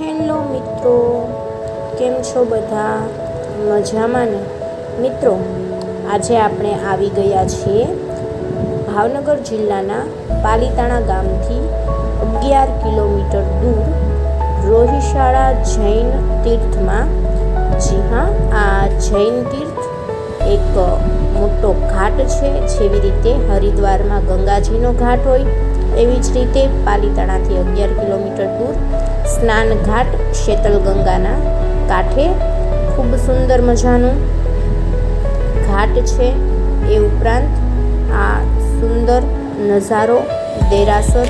Hello મિત્રો, કેમ છો બધા? મજામાં ને? મિત્રો, આજે આપણે આવી ગયા છીએ ભાવનગર જિલ્લાના પાલીતાણા ગામથી અગિયાર કિલોમીટર દૂર રોહિશાળા જૈન તીર્થમાં. જી હા, આ જૈન તીર્થ એક મોટો ઘાટ છે, જેવી રીતે હરિદ્વારમાં ગંગાજીનો ઘાટ હોય, એવી જ રીતે પાલીતાણાથી અગિયાર કિલોમીટર દૂર સ્નાન ઘાટ શેતલ ગંગાના કાંઠે ખૂબ સુંદર મજાનું ઘાટ છે. એ ઉપરાંત આ સુંદર નજારો, દેરાસર,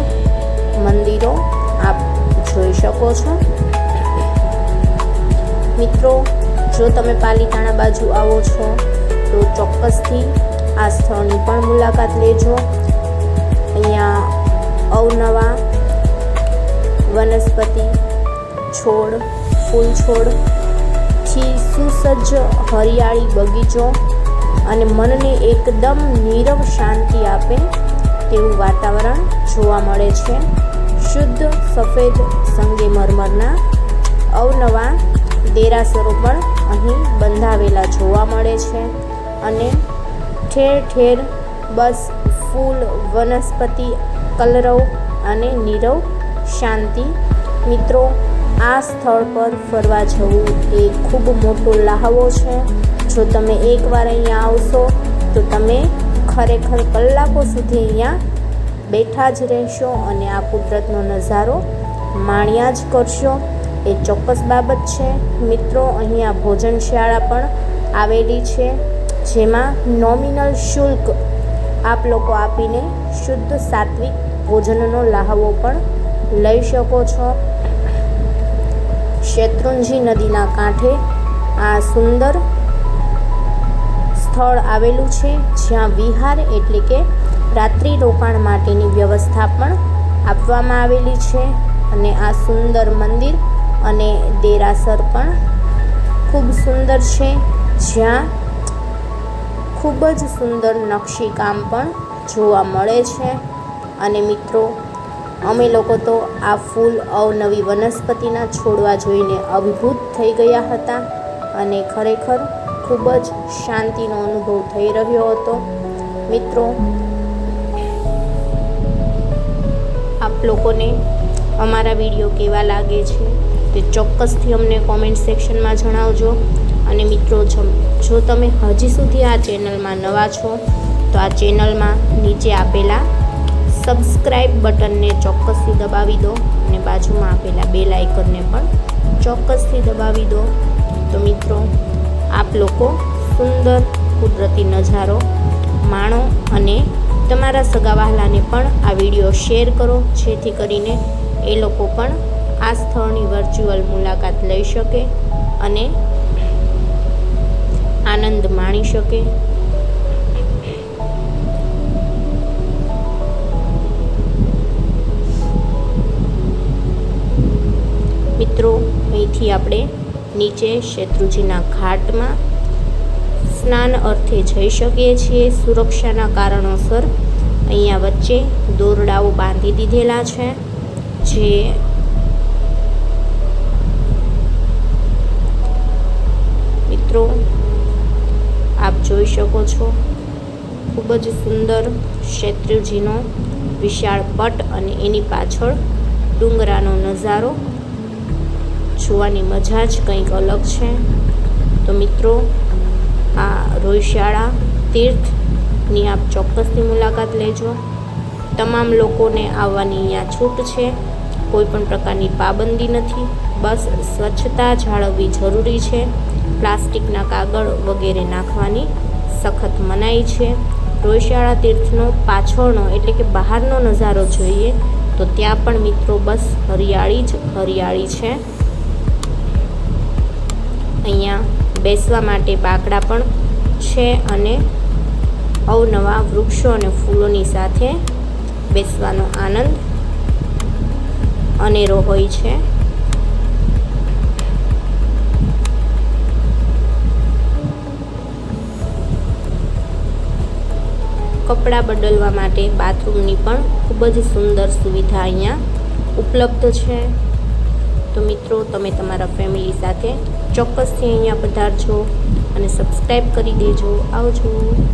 મંદિરો આપ જોઈ શકો છો. મિત્રો, જો તમે પાલીતાણા બાજુ આવો છો, તો ચોક્કસથી આ સ્થળની પણ મુલાકાત લેજો. અહીંયા અવનવા વનસ્પતિ છોડ ફૂલ છોડથી સુસજ્જ હરિયાળી બગીચો અને મનને એકદમ નીરવ શાંતિ આપે તેવું વાતાવરણ જોવા મળે છે. શુદ્ધ, સફેદ સંગેમરમરના અવનવા દેરાસરો પણ અહીં બંધાવેલા જોવા મળે છે અને ઠેર ઠેર બસ, ફૂલ, વનસ્પતિ, કલરવ અને નીરવ શાંતિ મિત્રો, આ સ્થળ પર ફરવા જવું એ ખૂબ મોટો લાહવો છે. જો તમે એકવાર અહીંયા આવશો, તો તમે ખરેખર કલાકો સુધી અહીંયા બેઠા જ રહેશો અને આ કુદરતનો નજારો માણ્યા જ કરશો. એ ચોક્કસ બાબત છે. મિત્રો, અહીંયા ભોજનશાળા પણ આવેલી છે, જેમાં નોમિનલ શુલ્ક આપ લોકો આપીને શુદ્ધ સાત્વિક ભોજનનો લાહવો પણ લઈ શકો છો. શેત્રુંજી નદીના કાંઠે આ સુંદર સ્થળ આવેલું છે, જ્યાં વિહાર એટલે કે રાત્રિ રોકાણ માટેની વ્યવસ્થા પણ આપવામાં આવેલી છે અને આ સુંદર મંદિર અને દેરાસર પણ ખૂબ સુંદર છે, જ્યાં ખૂબ જ સુંદર નકશીકામ પણ જોવા મળે છે. અને મિત્રો અમે લોકો તો આ ફૂલ અવનવી વનસ્પતિના છોડવા જોઈને અભિભૂત થઈ ગયા હતા અને ખરેખર ખૂબ જ શાંતિનો અનુભવ થઈ રહ્યો હતો. મિત્રો, આપ લોકોને અમારા વીડિયો કેવા લાગે છે તે ચોક્કસથી અમને કોમેન્ટ સેક્શનમાં જણાવજો. અને મિત્રો જો તમે હજી સુધી આ ચેનલમાં નવા છો, તો આ ચેનલમાં નીચે આપેલા સબસ્ક્રાઈબ બટનને ચોક્કસથી દબાવી દો અને બાજુમાં આપેલા બેલ આઇકનને પણ ચોક્કસથી દબાવી દો. તો મિત્રો, આપ લોકો સુંદર કુદરતી નજારો, માણો અને તમારા સગાવહાલાને પણ આ વીડિયો શેર કરો, જેથી કરીને એ લોકો પણ આ સ્થળની વર્ચ્યુઅલ મુલાકાત લઈ શકે અને આનંદ માણી શકે. અહીંથી આપણે નીચે શેત્રુજીના ઘાટમાં સ્નાન અર્થે જઈ શકીએ છીએ. સુરક્ષાના કારણોસર અહીંયા વચ્ચે દોરડાઓ બાંધી દીધેલા છે, જે મિત્રો આપ જોઈ શકો છો. ખૂબ જ સુંદર શેત્રુજીનો વિશાળ પટ અને એની પાછળ ડુંગરાનો નજારો જોવાની મજા જ કંઈક અલગ છે. તો મિત્રો, આ રોહિશાળા તીર્થની આપ ચોક્કસની મુલાકાત લેજો. તમામ લોકોને આવવાની અહીંયા છૂટ છે. કોઈ પણ પ્રકારની પાબંદી નથી. બસ સ્વચ્છતા જાળવવી જરૂરી છે. પ્લાસ્ટિકના કાગળ વગેરે નાખવાની સખત મનાઈ છે. રોહિશાળા તીર્થનો પાછળનો એટલે કે બહારનો નજારો જોઈએ તો ત્યાં પણ મિત્રો બસ હરિયાળી જ હરિયાળી છે. અહીંયા બેસવા માટે બાકડા પણ છે અને અવનવા વૃક્ષો અને ફૂલોની સાથે બેસવાનો આનંદ અનેરો હોય છે. કપડાં બદલવા માટે બાથરૂમની પણ ખૂબ જ સુંદર સુવિધા અહીંયા ઉપલબ્ધ છે. તો મિત્રો, તમે તમારા ફેમિલી સાથે ચોક્કસથી અહીંયા પધારજો અને સબસ્ક્રાઈબ કરી દેજો. આવજો.